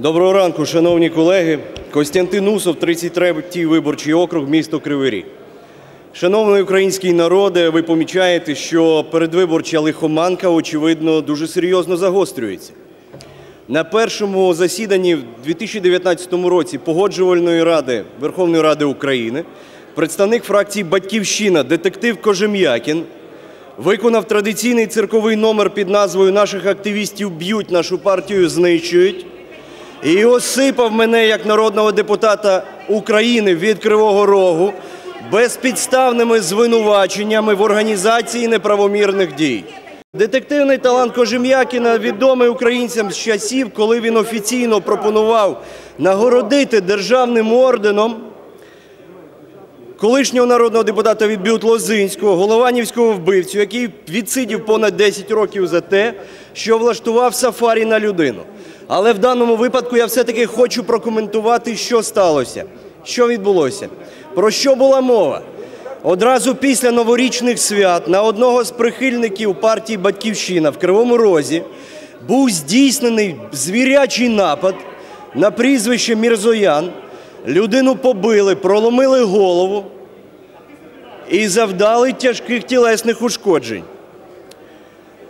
Доброго ранку, шановні колеги. Костянтин Усов, 33-й виборчий округ, місто Кривий Ріг. Шановний український народе, ви помічаєте, що передвиборча лихоманка, очевидно, дуже серйозно загострюється. На першому засіданні в 2019 році Погоджувальної ради Верховної Ради України представник фракції Батьківщина, детектив Кожем'якін, виконав традиційний цирковий номер під назвою Наших активістів б'ють, нашу партію знищують. І осипав мене як народного депутата України від Кривого Рогу безпідставними звинуваченнями в організації неправомірних дій. Детективний талант Кожем'якіна відомий українцям з часів, коли він офіційно пропонував нагородити державним орденом колишнього народного депутата від Бют Лозинського, голованівського вбивцю, який відсидів понад 10 років за те, що влаштував сафарі на людину. Але в даному випадку я все-таки хочу прокоментувати, що сталося, що відбулося, про що була мова. Одразу після новорічних свят на одного з прихильників партії Батьківщина в Кривому Розі був здійснений звірячий напад на прізвище Мірзоян. Людину побили, проломили голову і завдали тяжких тілесних ушкоджень.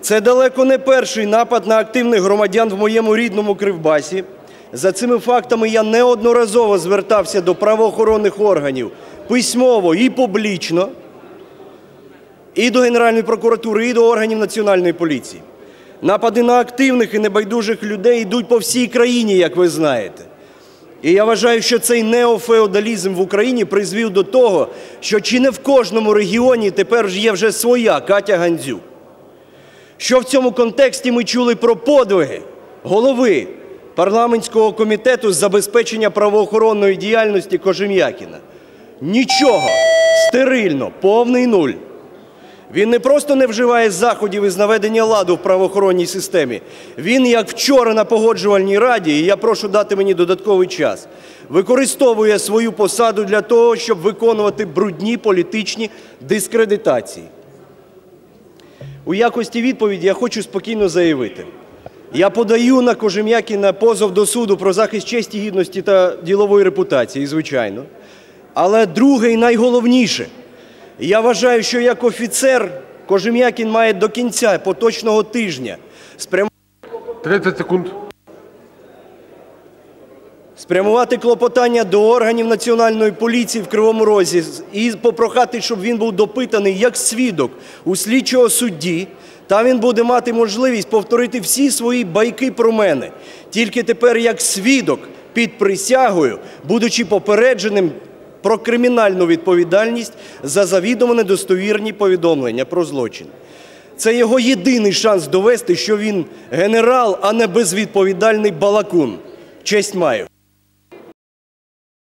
Це далеко не перший напад на активних громадян в моєму рідному Кривбасі. За цими фактами я неодноразово звертався до правоохоронних органів письмово і публічно, і до Генеральної прокуратури, і до органів Національної поліції. Напади на активних і небайдужих людей йдуть по всій країні, як ви знаєте. І я вважаю, що цей неофеодалізм в Україні призвів до того, що чи не в кожному регіоні тепер є вже своя Катя Гандзюк. Що в цьому контексті ми чули про подвиги голови парламентського комітету з забезпечення правоохоронної діяльності Кожем'якіна? Нічого, стерильно, повний нуль. Він не просто не вживає заходів із наведення ладу в правоохоронній системі. Він, як вчора на погоджувальній раді, і я прошу дати мені додатковий час, використовує свою посаду для того, щоб виконувати брудні політичні дискредитації. У якості відповіді я хочу спокійно заявити: я подаю на Кожем'якіна позов до суду про захист честі, гідності та ділової репутації, звичайно. Але друге і найголовніше, я вважаю, що як офіцер Кожем'якін має до кінця поточного тижня спрямувати 30 секунд. Спрямувати клопотання до органів Національної поліції в Кривому Розі і попрохати, щоб він був допитаний як свідок у слідчого судді. Та він буде мати можливість повторити всі свої байки про мене. Тільки тепер як свідок під присягою, будучи попередженим про кримінальну відповідальність за завідомо недостовірні повідомлення про злочин. Це його єдиний шанс довести, що він генерал, а не безвідповідальний балакун. Честь маю.